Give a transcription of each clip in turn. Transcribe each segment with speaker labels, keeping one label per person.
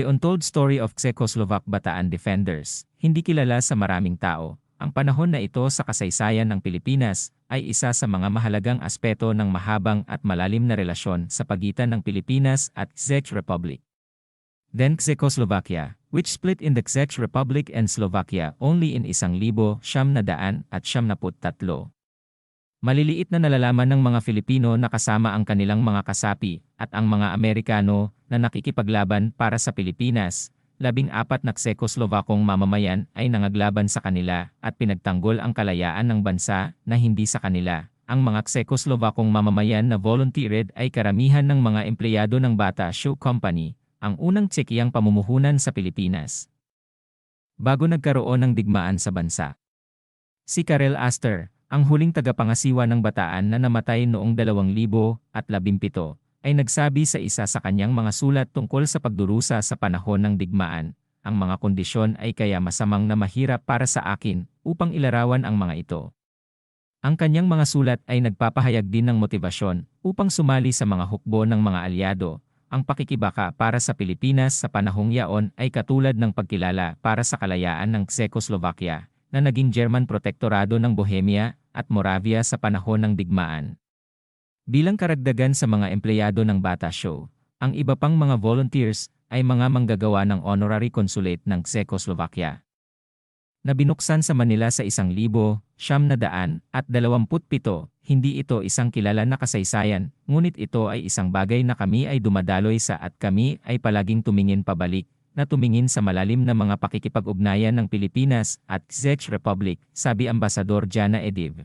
Speaker 1: The Untold Story of Czechoslovak Bataan Defenders, hindi kilala sa maraming tao. Ang panahon na ito sa kasaysayan ng Pilipinas ay isa sa mga mahalagang aspeto ng mahabang at malalim na relasyon sa pagitan ng Pilipinas at Czech Republic. Then Czechoslovakia, which split in the Czech Republic and Slovakia only in isang libo, siyam na daan at siyam na tatlo. Maliliit na nalalaman ng mga Filipino na kasama ang kanilang mga kasapi at ang mga Amerikano na nakikipaglaban para sa Pilipinas, labing apat na Czechoslovakong mamamayan ay nangaglaban sa kanila at pinagtanggol ang kalayaan ng bansa na hindi sa kanila. Ang mga Czechoslovakong mamamayan na volunteered ay karamihan ng mga empleyado ng Bata Shoe Company, ang unang Tsekiyang pamumuhunan sa Pilipinas. Bago nagkaroon ng digmaan sa bansa. Si Karel Aster, ang huling tagapangasiwa ng bataan na namatay noong 2017, ay nagsabi sa isa sa kanyang mga sulat tungkol sa pagdurusa sa panahon ng digmaan. Ang mga kondisyon ay kaya masamang na mahirap para sa akin upang ilarawan ang mga ito. Ang kanyang mga sulat ay nagpapahayag din ng motibasyon upang sumali sa mga hukbo ng mga alyado. Ang pakikibaka para sa Pilipinas sa panahong yaon ay katulad ng pagkilala para sa kalayaan ng Czechoslovakia na naging German protektorado ng Bohemia at Moravia sa panahon ng digmaan. Bilang karagdagan sa mga empleyado ng Bata Show, ang iba pang mga volunteers ay mga manggagawa ng honorary consulate ng Czechoslovakia. Na binuksan sa Manila sa isang libo, siyam na daan, at dalawamput pito, hindi ito isang kilala na kasaysayan, ngunit ito ay isang bagay na kami ay dumadaloy sa at kami ay palaging tumingin pabalik, na tumingin sa malalim na mga pakikipag-ugnayan ng Pilipinas at Czech Republic, sabi Ambasador Jana Ediv.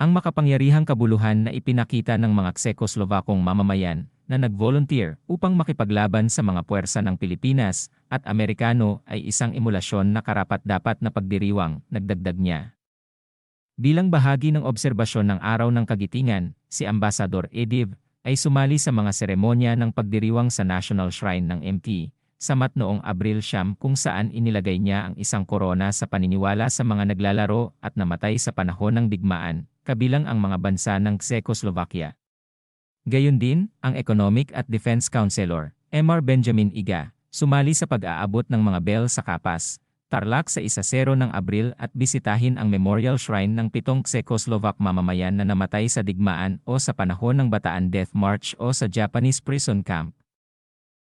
Speaker 1: Ang makapangyarihang kabuluhan na ipinakita ng mga Czechoslovakong mamamayan na nag-volunteer upang makipaglaban sa mga puwersa ng Pilipinas at Amerikano ay isang emulasyon na karapat-dapat na pagdiriwang, nagdagdag niya. Bilang bahagi ng obserbasyon ng Araw ng Kagitingan, si Ambasador Ediv ay sumali sa mga seremonya ng pagdiriwang sa National Shrine ng MT, samat noong Abril siyam kung saan inilagay niya ang isang korona sa paniniwala sa mga naglalaro at namatay sa panahon ng digmaan, kabilang ang mga bansa ng Czechoslovakia. Gayon din, ang Economic at Defense Counselor, MR Benjamin Iga, sumali sa pag-aabot ng mga bell sa Kapas, Tarlac sa isa-0 ng Abril at bisitahin ang Memorial Shrine ng pitong Czechoslovak mamamayan na namatay sa digmaan o sa panahon ng Bataan Death March o sa Japanese prison camp.